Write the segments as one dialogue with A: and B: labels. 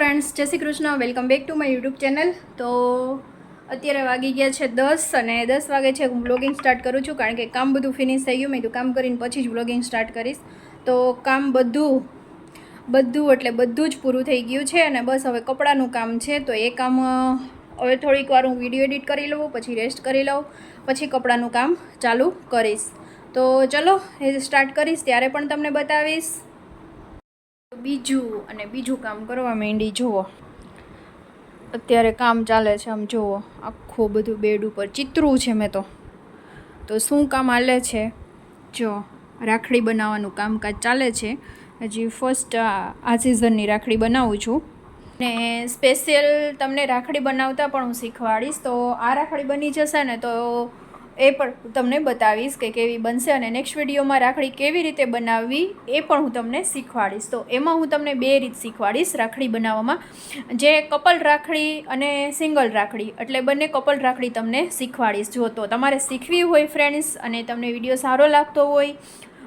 A: Friends, જય Shri Krishna. Welcome back to my YouTube channel. તો અત્યારે વાગી ગયા છે દસ અને દસ વાગે છે હું બ્લોગિંગ સ્ટાર્ટ કરું છું કારણ કે કામ બધું ફિનિશ થઈ ગયું. મેં તો કામ કરીને પછી જ બ્લોગિંગ સ્ટાર્ટ કરીશ. તો કામ બધું બધું એટલે બધું જ પૂરું થઈ ગયું છે અને બસ હવે કપડાનું કામ છે. તો એ કામ, હવે થોડીક વાર હું વીડિયો એડિટ કરી લઉં, પછી રેસ્ટ કરી લઉં, પછી કપડાનું કામ ચાલુ કરીશ. તો ચલો, એ સ્ટાર્ટ કરીશ. ત્યારે પણ તમને બતાવીશ. બીજું અને બીજું કામ કરવા માંડી, જુઓ. અત્યારે કામ ચાલે છે આમ, જુઓ. આખું બધું બેડ ઉપર ચિત્રું છે મેં તો. તો શું કામ હાલે છે? જો, રાખડી બનાવવાનું કામકાજ ચાલે છે. હજી ફર્સ્ટ આ સિઝનની રાખડી બનાવું છું. ને સ્પેશિયલ તમને રાખડી બનાવતા પણ હું શીખવાડીશ, તો આ રાખડી બની જશે ને, તો એ પણ હું તમને બતાવીશ કે કેવી બનશે અને નેક્સ્ટ વિડીયોમાં રાખડી કેવી રીતે બનાવવી એ પણ હું તમને શીખવાડીશ. તો એમાં હું તમને બે રીત શીખવાડીશ રાખડી બનાવવામાં. જે કપલ રાખડી અને સિંગલ રાખડી, એટલે બંને કપલ રાખડી તમને શીખવાડીશ. જો તો તમારે શીખવી હોય ફ્રેન્ડ્સ અને તમને વીડિયો સારો લાગતો હોય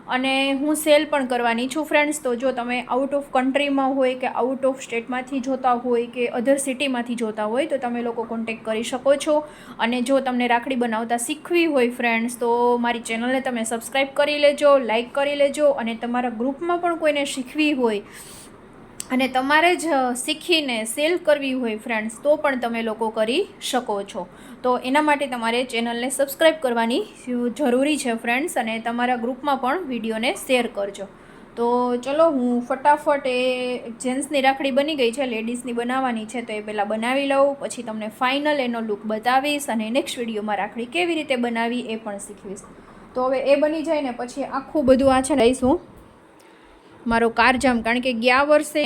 A: અને હું સેલ પણ કરવાની છું ફ્રેન્ડ્સ તો જો તમે આઉટ ઓફ કન્ટ્રીમાં હોય કે આઉટ ઓફ સ્ટેટમાંથી જોતા હોય કે અધર સિટીમાંથી જોતા હોય, તો તમે લોકો કોન્ટેક કરી શકો છો. અને જો તમને રાખડી બનાવતા શીખવી હોય ફ્રેન્ડ્સ તો મારી ચેનલને તમે સબસ્ક્રાઈબ કરી લેજો લાઇક કરી લેજો અને તમારા ગ્રુપમાં પણ કોઈને શીખવી હોય અને તમારે જ શીખીને સેલ કરવી હોય ફ્રેન્ડ્સ તો પણ તમે લોકો કરી શકો છો. તો એના માટે તમારે ચેનલને સબસ્ક્રાઈબ કરવાની જરૂરી છે ફ્રેન્ડ્સ અને તમારા ગ્રુપમાં પણ વિડીયોને શેર કરજો. તો ચલો, હું ફટાફટ એ જેન્ટ્સની રાખડી બની ગઈ છે, લેડીઝની બનાવવાની છે, તો એ પહેલાં બનાવી લઉં, પછી તમને ફાઇનલ એનો લુક બતાવીશ, અને નેક્સ્ટ વિડીયોમાં રાખડી કેવી રીતે બનાવી એ પણ શીખવીશ. તો હવે એ બની જાય ને, પછી આખું બધું આ છે, લઈશું. મારો કારજામ કારણ કે ગયા વર્ષે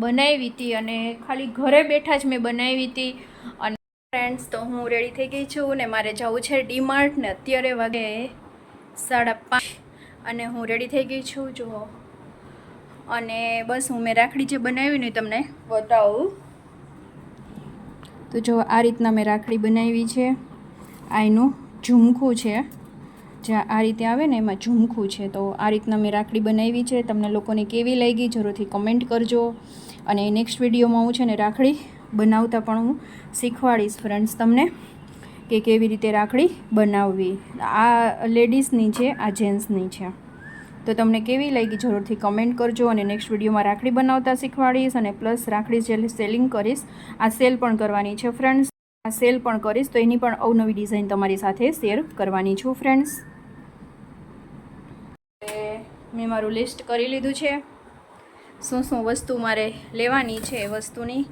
A: બનાવી હતી અને ખાલી ઘરે બેઠા જ મેં બનાવી હતી. અને ફ્રેન્ડ્સ તો હું રેડી થઈ ગઈ છું ને મારે જવું છે ડીમાર્ટ ને અત્યારે વાગે સાડા પાંચ અને હું રેડી થઈ ગઈ છું જો અને બસ હું મેં રાખડી જે બનાવી ને તમને બતાવું. તો જો આ રીતના મેં રાખડી બનાવી છે. આ એનું ઝુમખું છે. જ્યાં આ રીતે આવે ને એમાં ઝુમખું છે. તો આ રીતના મેં રાખડી બનાવી છે. તમને લોકોને કેવી લાગી જરૂરથી કમેન્ટ કરજો. અને નેક્સ્ટ વિડીયોમાં હું છે ને રાખડી બનાવતા પણ હું શીખવાડીશ ફ્રેન્ડ્સ તમને કે કેવી રીતે રાખડી બનાવવી. આ લેડીઝની છે, આ જેન્ટ્સની છે. તો તમને કેવી લાગી જરૂરથી કમેન્ટ કરજો અને નેક્સ્ટ વિડીયોમાં રાખડી બનાવતા શીખવાડીશ અને પ્લસ રાખડી જે સેલિંગ કરીશ, આ સેલ પણ કરવાની છે ફ્રેન્ડ્સ આ સેલ પણ કરીશ, તો એની પણ અવનવી ડિઝાઇન તમારી સાથે શેર કરવાની છું ફ્રેન્ડ્સ મેં મારું લિસ્ટ કરી લીધું છે. શું શું વસ્તુ મારે લેવાની છે વસ્તુની.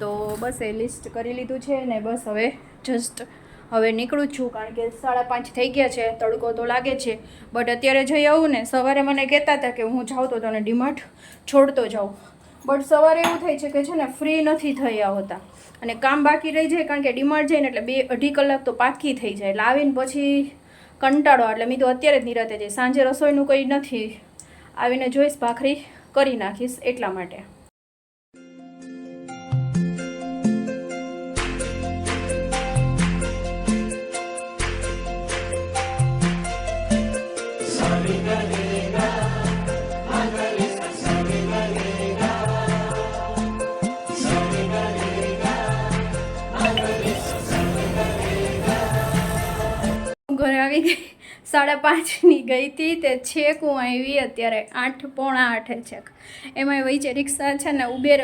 A: તો બસ એ લિસ્ટ કરી લીધું છે ને બસ હવે જસ્ટ હવે નીકળું છું કારણ કે સાડા પાંચ થઈ ગયા છે, તડકો તો લાગે છે. બટ અત્યારે જઈ આવું ને, સવારે મને કહેતા હતા કે હું જાઉં તો તને ડીમાર્ટ છોડતો જાઉં. બટ સવારે એવું થાય છે કે છે ને ફ્રી નથી થયા હોતા. અને કામ બાકી રહી જાય કારણ કે ડીમાર્ટ જઈને એટલે બે અઢી કલાક તો પાકી થઈ જાય. એટલે આવીને પછી કંટાળો, એટલે મેં તો અત્યારે જ નિરાતે જઈશ. સાંજે રસોઈનું કંઈ નથી. આવીને જોઈશ, ભાખરી કરી નાખીશ એટલા માટે. સાડા પાંચની ગઈ હતી તે છેક હું આવી અત્યારે આઠ પોણા આઠે છેક. એમાં વહી છે રિક્ષા છે ને ઉબેર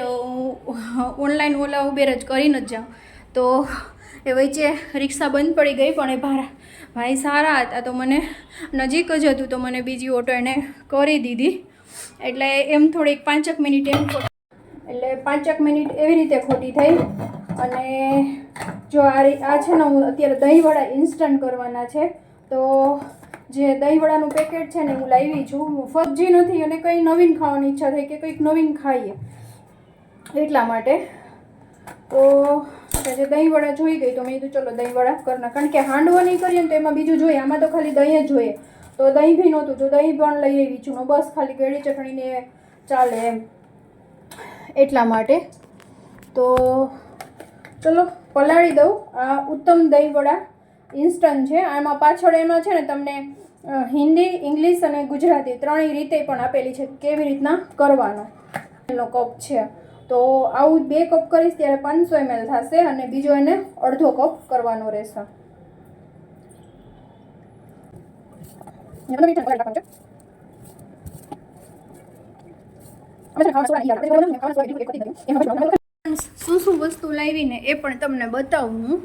A: ઓનલાઈન ઓલા ઉબેર જ કરીને જ જાઉં. તો એ વચ્ચે રિક્ષા બંધ પડી ગઈ પણ એ ભારા ભાઈ સારા હતા તો મને નજીક જ હતું તો મને બીજી ઓટો એણે કરી દીધી. એટલે એમ થોડીક પાંચેક મિનિટ એમ એટલે પાંચેક મિનિટ એવી રીતે ખોટી થઈ અને જો આ આ છે ને હું અત્યારે દહીંવડા ઇન્સ્ટન્ટ કરવાના છે, તો જે દહીંવડાનું પેકેટ છે ને હું લાવી છું ફજી નથી અને કંઈ નવીન ખાવાની ઈચ્છા થઈ કે કંઈક નવીન ખાઈએ એટલા માટે. તો જે દહીંવડા જોઈ ગઈ તો મેં કીધું ચલો દહીંવડા કરના કારણ કે હાંડવો નહીં કરીએ ને તો એમાં બીજું જોઈએ, આમાં તો ખાલી દહીં જ જોઈએ. તો દહીં બી નહોતું, જો દહીં પણ લઈ આવી છું, બસ ખાલી ગળી ચટણીને ચાલે એમ. એટલા માટે. તો ચલો પલાળી દઉં. આ ઉત્તમ દહીંવડા ઇન્સ્ટન્ટ છે. આમાં પાછળ એમાં છે ને તમને હિન્દી ઇંગ્લિશ અને ગુજરાતી ત્રણેય રીતે પણ આપેલી છે કેવી રીતના કરવાનો. એનો કપ છે. તો આવું બે કપ કરીશ ત્યારે પાંચસો એમએલ થશે અને બીજો એને અડધો કપ કરવાનો રહેશે. શું શું વસ્તુ લાવીને એ પણ તમને બતાવું હું.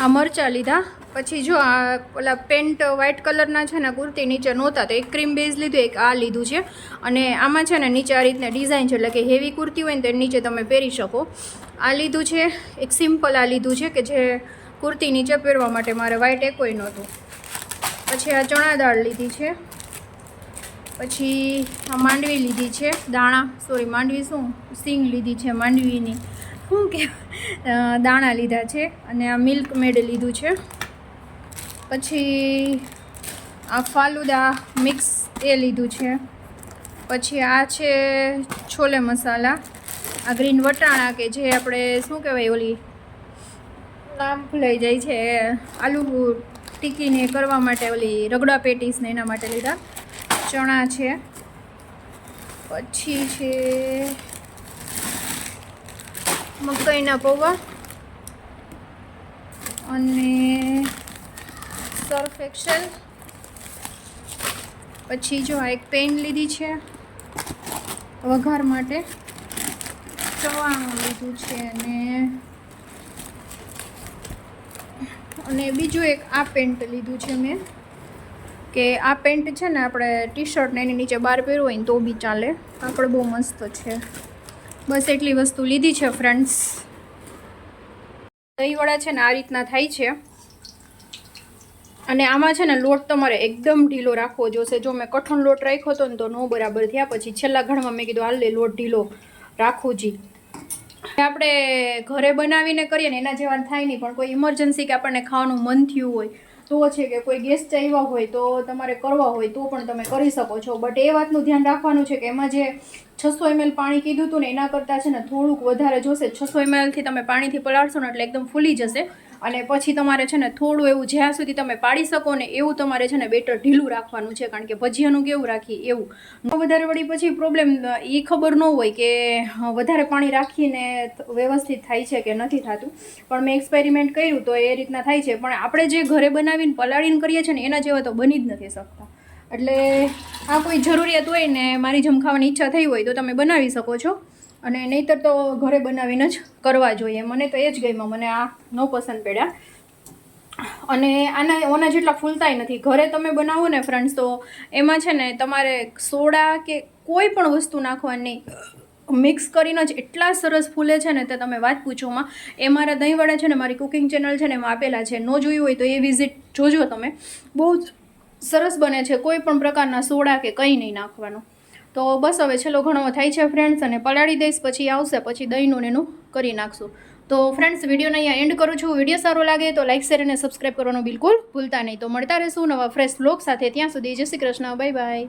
A: આ મરચાં લીધા. પછી જો આ ઓલા પેન્ટ વ્હાઇટ કલરના છે ને, કુર્તી નીચે નહોતા, તો એક ક્રીમ બેઝ લીધું, એક આ લીધું છે. અને આમાં છે ને, નીચે આ રીતના ડિઝાઇન છે, એટલે કે હેવી કુર્તી હોય ને, તો નીચે તમે પહેરી શકો. આ લીધું છે, એક સિમ્પલ આ લીધું છે, કે જે કુર્તી નીચે પહેરવા માટે મારે વ્હાઇટ કોઈ નહોતું. પછી આ ચણા દાળ લીધી છે. પછી આ માંડવી લીધી છે, દાણા. સોરી માંડવી શું? સિંગ લીધી છે માંડવીની. શું કે દાણા લીધા છે અને આ મિલ્ક મેડ લીધું છે. પછી આ ફાલુદા મિક્સ એ લીધું છે. પછી આ છે છોલે મસાલા, આ ગ્રીન વટાણા કે જે આપણે શું કહેવાય ઓલી, નામ ભૂલાઈ જાય છે, આલુ ટીકીને કરવા માટે ઓલી રગડા પેટીસને એના માટે લીધા. ચણા છે. પછી છે મકાઈના પૌવા. અને સર્ફ એક્સેલ પછી જો આ એક પેન લીધી છે, વઘાર માટે. ચવાણું લીધું છે અને અને બીજું એક આ પેન્ટ લીધું છે મેં, કે આ પેન્ટ છે ને આપણે ટી શર્ટ ને એની નીચે બહાર પહેરવું હોય ને તો બી ચાલે. કાપડ બહુ મસ્ત છે. બસ એટલી વસ્તુ લીધી છે ફ્રેન્ડ્સ દહીંવડા છે ને આ રીતના થાય છે. અને આમાં છે ને લોટ તમારે એકદમ ઢીલો રાખવો જોશે. જો મેં કઠણ લોટ રાખ્યો હતો ને તો નો બરાબર થયા. પછી છેલ્લા ઘણમાં મેં કીધું, હાલ લોટ ઢીલો રાખવું જી. આપણે ઘરે બનાવીને કરીએ ને, એના જેવા થાય નહીં. પણ કોઈ ઇમરજન્સી કે આપણને ખાવાનું મન થયું હોય તો છે કે કોઈ ગેસ્ટ આવ્યા હોય તો તમારે કરવા હોય તો પણ તમે કરી શકો છો. બટ એ વાતનું ધ્યાન રાખવાનું છે કે એમાં જે છસો એમએલ પાણી કીધું હતું ને એના કરતાં છે ને થોડુંક વધારે જોશે. છસો એમએલથી તમે પાણીથી પલાળશો ને એટલે એકદમ ફૂલી જશે. અને પછી તમારે છે ને થોડું એવું જ્યાં સુધી તમે પાડી શકો ને એવું તમારે છે ને બેટર ઢીલું રાખવાનું છે, કારણ કે ભજીયાનું કેવું રાખીએ એવું. વધારે વળી પછી પ્રોબ્લેમ એ ખબર ન હોય કે વધારે પાણી રાખીને વ્યવસ્થિત થાય છે કે નથી થતું. પણ મેં એક્સપેરિમેન્ટ કર્યું તો એ રીતના થાય છે. પણ આપણે જે ઘરે બનાવીને પલાળીને કરીએ છીએ ને, એના જેવા તો બની જ નથી શકતા. એટલે આ કોઈ જરૂરિયાત હોય ને, મારી જમખાવાની ઈચ્છા થઈ હોય તો તમે બનાવી શકો છો. અને નહીંતર તો ઘરે બનાવીને જ કરવા જોઈએ. મને તો એ જ ગઈમાં મને આ ન પસંદ પડ્યા. અને આના, ઓના જેટલા ફૂલતાય નથી. ઘરે તમે બનાવો ને ફ્રેન્ડ્સ તો એમાં છે ને તમારે સોડા કે કોઈ પણ વસ્તુ નાખવાની મિક્સ કરીને જ એટલા સરસ ફૂલે છે ને તે તમે વાત પૂછોમાં એ મારા દહીંવડા છે ને, મારી કુકિંગ ચેનલ છે ને, એમાં આપેલા છે. ન જોયું હોય તો એ વિઝિટ જોજો તમે. બહુ સરસ બને છે કોઈ પણ પ્રકારના સોડા કે કંઈ નહીં નાખવાનું. તો બસ હવે છેલ્લો ઘણો થાય છે ફ્રેન્ડ્સ અને પલાળી દઈશ, પછી આવશે, પછી દહીંનું એનું કરી નાખશું. તો ફ્રેન્ડ્સ વિડીયોને અહીંયા એન્ડ કરું છું. વીડિયો સારો લાગે તો લાઇક શેર અને સબસ્ક્રાઈબ કરવાનું બિલકુલ ભૂલતા નહીં. તો મળતા રહેશું નવા ફ્રેશ બ્લોગ સાથે. ત્યાં સુધી જય શ્રી કૃષ્ણ. Bye bye